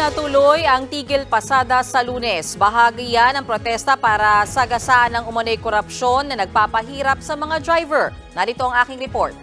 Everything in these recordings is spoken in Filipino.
natuloy ang tigil pasada sa lunes. Bahagi yan ng protesta para sagasaan ng umunay korupsyon na nagpapahirap sa mga driver. Narito ang aking report.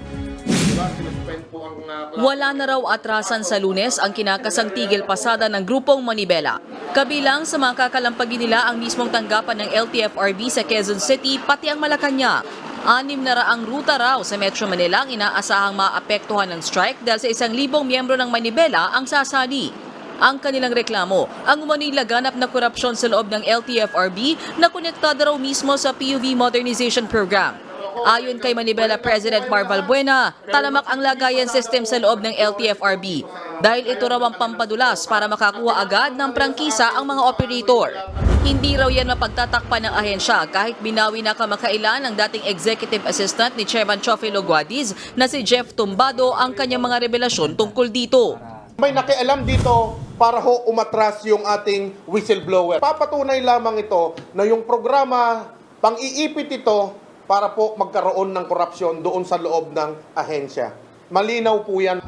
Wala na raw atrasan sa lunes ang kinakasang tigil pasada ng grupong Manibela. Kabilang sa mga kakalampagin nila ang mismong tanggapan ng LTFRB sa Quezon City pati ang Malacanang. Anim na raang ruta raw sa Metro Manila ang inaasahang maapektuhan ng strike dahil sa isang libong miyembro ng Manibela ang sasali. Ang kanilang reklamo, ang umano'y laganap na korupsyon sa loob ng LTFRB na konektado raw mismo sa PUV Modernization Program. Ayon kay Manibela President Marval Buena, talamak ang lagayan system sa loob ng LTFRB dahil ito raw ang pampadulas para makakuha agad ng prangkisa ang mga operator. Hindi raw yan mapagtatakpan ng ahensya kahit binawi na kamakailan ng dating executive assistant ni Chairman Chofe Loguadiz na si Jeff Tumbado ang kanyang mga revelasyon tungkol dito. May nakialam dito para ho umatras yung ating whistleblower. Papatunay lamang ito na yung programa, pang-iipit ito para po magkaroon ng korupsyon doon sa loob ng ahensya. Malinaw po yan.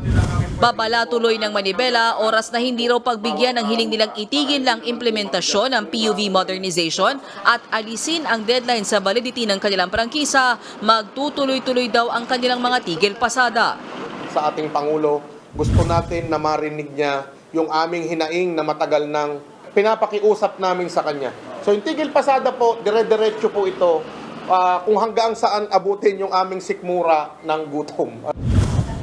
Babala tuloy ng Manibela, oras na hindi raw pagbigyan ng hiling nilang itigin lang implementasyon ng PUV modernization at alisin ang deadline sa validity ng kanilang prangkisa, magtutuloy-tuloy daw ang kanilang mga tigil pasada. Sa ating Pangulo, gusto natin na marinig niya yung aming hinaing na matagal nang pinapakiusap namin sa kanya. So yung tigil pasada po, dire-diretso po ito ah, kung hanggang saan abutin yung aming sikmura ng gutom.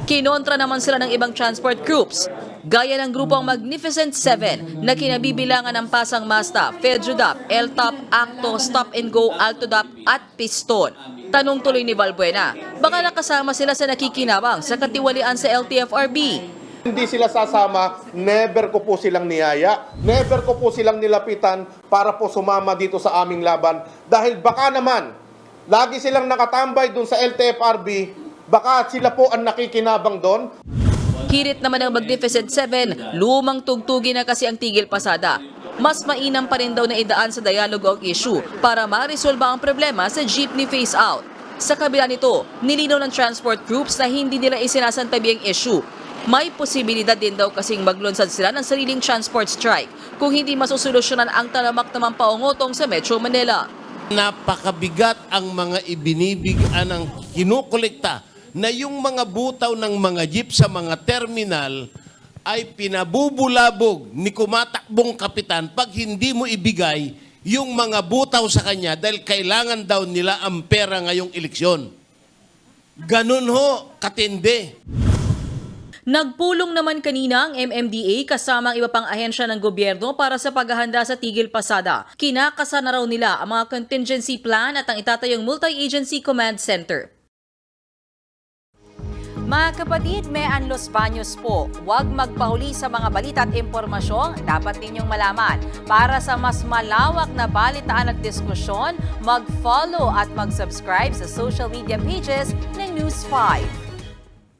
Kinontra naman sila ng ibang transport groups, gaya ng grupong Magnificent Seven na kinabibilangan ng Pasang Masta, Fedjudap, LTOP, Acto, Stop and Go, Altodap at Piston. Tanong tuloy ni Valbuena, baka nakasama sila sa nakikinabang sa katiwalian sa LTFRB. Hindi sila sasama, never ko po silang niyaya, never ko po silang nilapitan para po sumama dito sa aming laban. Dahil baka naman, lagi silang nakatambay dun sa LTFRB, baka sila po ang nakikinabang doon. Hirit naman ng Magnificent Seven, lumang tugtugin na kasi ang tigil pasada. Mas mainam pa rin daw na idaan sa dialogue ang issue para ma-resolba ang problema sa jeepney phase-out. Sa kabila nito, nilinaw ng transport groups na hindi nila isinasantabi ang issue. May posibilidad din daw kasing maglunsad sila ng sariling transport strike kung hindi masusolusyonan ang talamak namang paungotong sa Metro Manila. napakabigat ang mga ibinibigan ng kinukolekta na yung mga butaw ng mga jeep sa mga terminal ay pinabubulabog ni kumatakbong kapitan pag hindi mo ibigay yung mga butaw sa kanya dahil kailangan daw nila ang pera ngayong eleksyon. Ganun ho, katindi. Nagpulong naman kanina ang MMDA kasama ang iba pang ahensya ng gobyerno para sa paghahanda sa tigil pasada. Kinakasa na raw nila ang mga contingency plan at ang itatayong multi-agency command center. Mga kapatid, may Anlos Baños po. Huwag magpahuli sa mga balita at impormasyong dapat ninyong malaman. Para sa mas malawak na balitaan at diskusyon, mag-follow at mag-subscribe sa social media pages ng News 5.